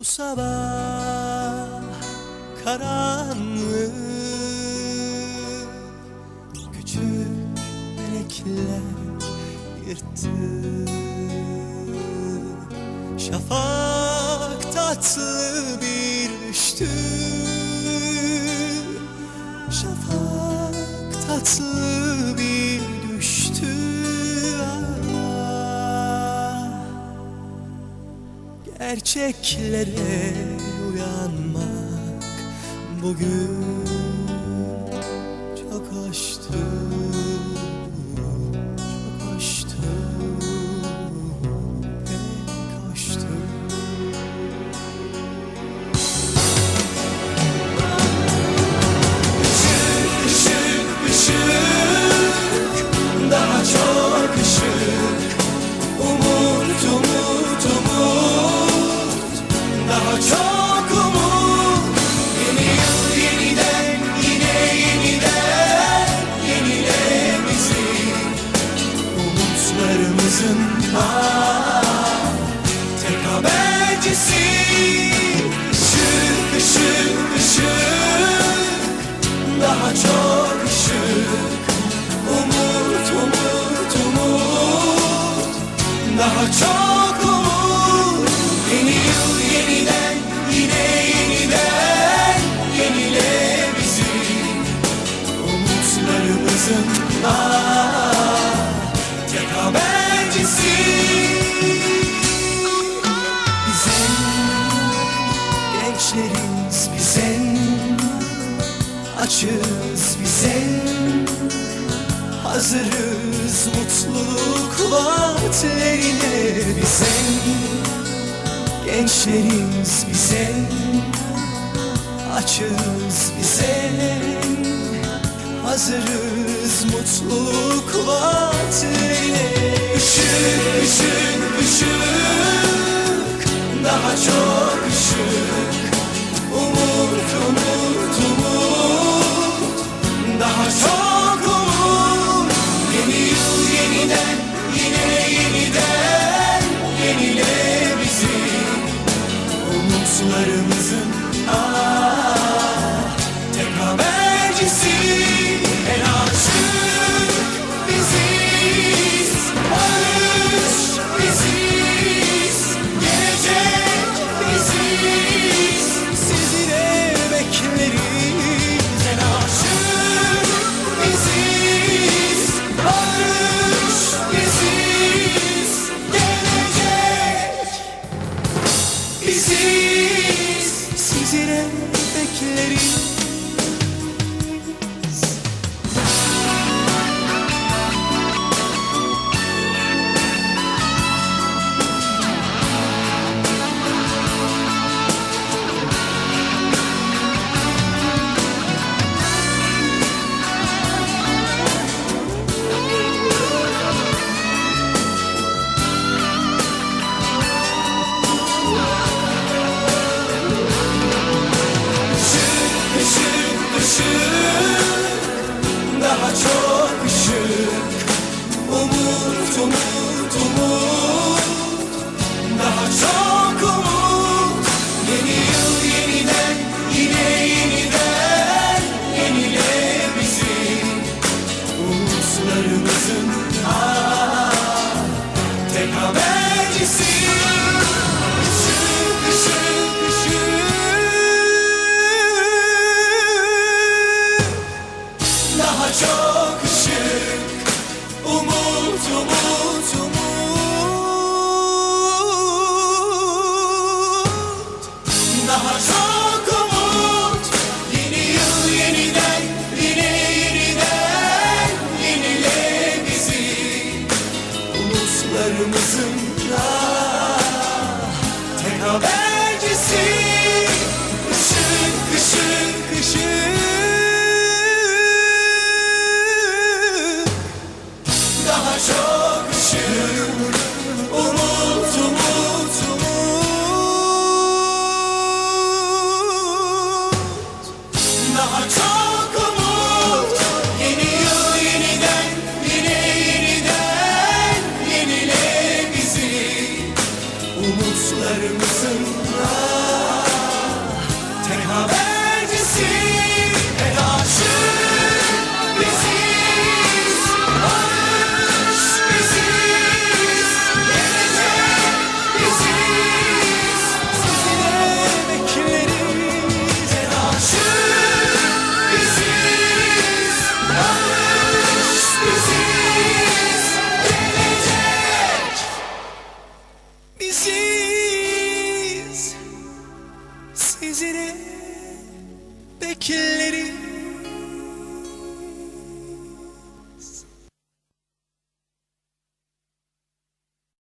Bu sabah karanlık Küçük melekler yırttı. Şafak tatlı bir düştü. Şafak tatlı Gerçeklere uyanmak bugün Işık, ışık, ışık Daha çok ışık Umut, umut, umut Daha çok umut Yeni yıl yeniden Yine yeniden Yenile bizi ah, gençleriz bizim Açız bizim Hazırız mutluluk vaatlerine bizim Gençleriz bizim Açız bizim Hazırız mutluluk vaatlerine Işık, ışık, ışık. Daha çok Umutlarımızın Sizlere bekleriz Umut, umut, umut Daha çok umut Yeni yıl yeniden Yine yeniden Yenile bizi Umutlarımızın ah, Tek habercisi Işık, ışık, ışık daha çok ışık Umut, umut, umut Çok umut. Yeni yıl yeniden yeniden. Yenile bizi. Umutlarımızın izini beklerim